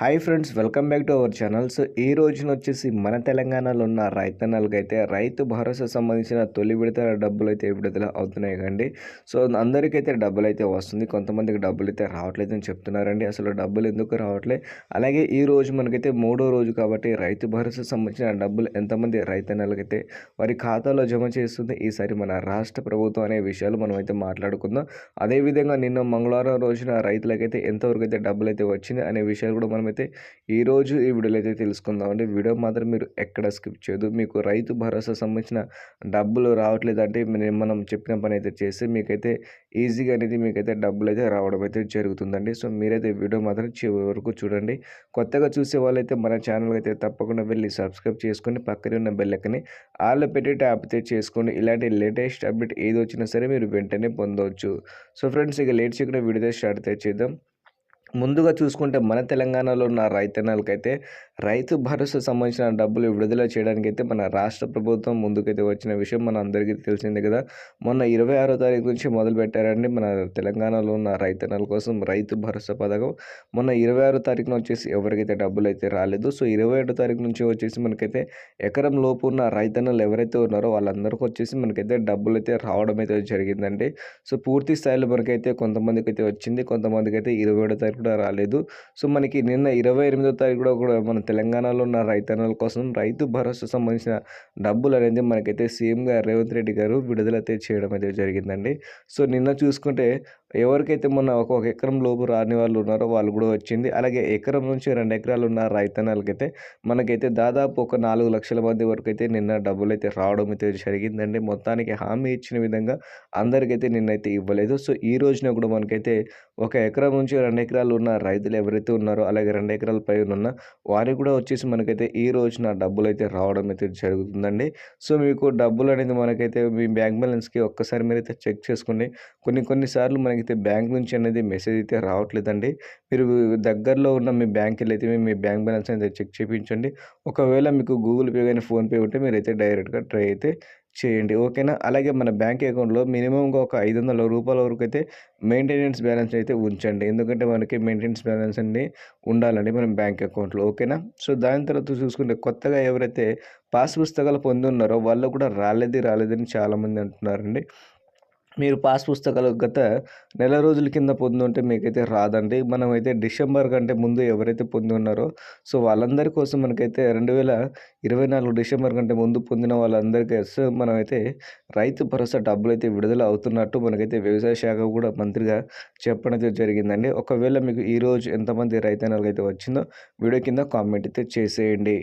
Hi friends welcome back to our channel so ఈ రోజున వచ్చేసి మన తెలంగాణలో ఉన్న రైతన్నలకు అయితే రైతు భరోసా సంబంధించిన తొలి విడతల డబ్బులు అయితే విడుదల అవుతున్నాయి కండి. సో అందరికైతే డబ్బులు అయితే వస్తుంది. కొంతమందికి డబ్బులు అయితే రావట్లేదు అని చెప్తున్నారండి. అసలు డబ్బులు ఎందుకు రావట్లేదు అలాగే ఈ రోజు మనకైతే మూడో రోజు కాబట్టి రైతు భరోసా సంబంధించిన డబ్బులు ఎంతమంది రైతన్నలకైతే వారి ఖాతాలో జమ చేస్తుంది? ఈసారి మన రాష్ట్ర ప్రభుత్వం అనే విషయాలు మనం అయితే మాట్లాడుకుందాం. అదేవిధంగా నిన్న మంగళవారం రోజున రైతులకైతే ఎంతవరకు అయితే డబ్బులు అయితే వచ్చింది అనే విషయాలు కూడా మనం అయితే ఈరోజు ఈ వీడియోలో అయితే తెలుసుకుందాం అండి. వీడియో మాత్రం మీరు ఎక్కడ స్కిప్ చేయదు మీకు రైతు భరోసా సంబంధించిన డబ్బులు రావట్లేదు అంటే మనం చెప్పిన పని అయితే చేస్తే మీకైతే ఈజీగా అనేది మీకైతే డబ్బులు అయితే రావడం అయితే జరుగుతుందండి. సో మీరైతే వీడియో మాత్రం చివరి వరకు చూడండి. కొత్తగా చూసే వాళ్ళైతే మన ఛానల్ అయితే తప్పకుండా వెళ్ళి సబ్స్క్రైబ్ చేసుకొని పక్కనే ఉన్న బెల్లకని ఆళ్ళు పెట్టి ట్యాప్ అయితే చేసుకోండి. ఇలాంటి లేటెస్ట్ అప్డేట్ ఏది వచ్చినా సరే మీరు వెంటనే పొందవచ్చు సో ఫ్రెండ్స్ ఇక లేట్ చేయకుండా వీడియో స్టార్ట్ అయితే చేద్దాం. ముందుగా చూసుకుంటే మన తెలంగాణలో ఉన్న రైతన్నలకైతే రైతు భరోసా సంబంధించిన డబ్బులు విడుదల చేయడానికి అయితే మన రాష్ట్ర ప్రభుత్వం ముందుకైతే వచ్చిన విషయం మన అందరికీ తెలిసిందే కదా. మొన్న ఇరవై ఆరో తారీఖు నుంచి మొదలు పెట్టారండి మన తెలంగాణలో ఉన్న రైతన్నల కోసం రైతు భరోసా పథకం. మొన్న ఇరవై ఆరో తారీఖున వచ్చేసి ఎవరికైతే డబ్బులు అయితే రాలేదు సో ఇరవై ఏడో తారీఖు నుంచి వచ్చేసి మనకైతే ఎకరం లోపు ఉన్న రైతన్నలు ఎవరైతే ఉన్నారో వాళ్ళందరికీ వచ్చేసి మనకైతే డబ్బులు అయితే రావడం అయితే జరిగిందండి. సో పూర్తి స్థాయిలో మనకైతే కొంతమందికి అయితే వచ్చింది కొంతమందికి అయితే ఇరవై ఏడో తారీఖు కూడా రాలేదు. సో మనకి నిన్న ఇరవై ఎనిమిదో తారీఖు కూడా మన తెలంగాణలో ఉన్న రైతన్నల కోసం రైతు భరోసా సంబంధించిన డబ్బులు అనేది మనకైతే సీఎంగా రేవంత్ రెడ్డి గారు విడుదల అయితే చేయడం అయితే జరిగిందండి. సో నిన్న చూసుకుంటే ఎవరికైతే మొన్న ఒక ఎకరం లోపు రాని వాళ్ళు ఉన్నారో వాళ్ళు కూడా వచ్చింది. అలాగే ఎకరం నుంచి రెండు ఎకరాలు ఉన్న రైతన్నలకైతే మనకైతే దాదాపు ఒక నాలుగు లక్షల మంది వరకు అయితే నిన్న డబ్బులు అయితే రావడం అయితే జరిగిందండి. మొత్తానికి హామీ ఇచ్చిన విధంగా అందరికైతే నిన్నైతే ఇవ్వలేదు. సో ఈ రోజున కూడా మనకైతే ఒక ఎకరం నుంచి రెండు ఎకరాలు ఉన్న రైతులు ఎవరైతే ఉన్నారో అలాగే రెండు ఎకరాల పైన ఉన్న వారికి కూడా వచ్చేసి మనకైతే ఈ రోజున డబ్బులు అయితే రావడం అయితే జరుగుతుందండి. సో మీకు డబ్బులు అనేది మనకైతే మీ బ్యాంక్ బ్యాలెన్స్కి ఒక్కసారి మీరైతే చెక్ చేసుకోండి కొన్ని కొన్నిసార్లు అయితే బ్యాంక్ నుంచి అనేది మెసేజ్ అయితే రావట్లేదండి. మీరు దగ్గరలో ఉన్న మీ బ్యాంక్ అయితే మీ బ్యాంక్ బ్యాలెన్స్ అయితే చెక్ చేయించండి ఒకవేళ మీకు గూగుల్ పే కానీ ఫోన్పే ఉంటే మీరైతే డైరెక్ట్గా ట్రై అయితే చేయండి. ఓకేనా? అలాగే మన బ్యాంక్ అకౌంట్లో మినిమంగా ఒక ఐదు వందల రూపాయల వరకు అయితే మెయింటెనెన్స్ బ్యాలెన్స్ అయితే ఉంచండి. ఎందుకంటే మనకి మెయింటెనెన్స్ బ్యాలెన్స్ అన్ని ఉండాలండి మన బ్యాంక్ అకౌంట్లో. ఓకేనా? సో దాని తర్వాత చూసుకుంటే కొత్తగా ఎవరైతే పాస్ పుస్తకాలు పొంది ఉన్నారో వాళ్ళు కూడా రాలేదు రాలేదని చాలామంది అంటున్నారండి. మీరు పాస్ పుస్తకాలు గత నెల రోజుల కింద పొంది ఉంటే మీకైతే రాదండి. మనమైతే డిసెంబర్ కంటే ముందు ఎవరైతే పొంది ఉన్నారో సో వాళ్ళందరి కోసం మనకైతే రెండు వేల ఇరవై నాలుగు డిసెంబర్ కంటే ముందు పొందిన వాళ్ళందరికీ మనమైతే రైతు భరోసా డబ్బులు అయితే విడుదల అవుతున్నట్టు మనకైతే వ్యవసాయ శాఖ కూడా మంత్రిగా చెప్పడం అయితే జరిగిందండి. ఒకవేళ మీకు ఈరోజు ఎంతమంది రైతన్నలకు అయితే వచ్చిందో వీడియో కింద కామెంట్ అయితే చేసేయండి.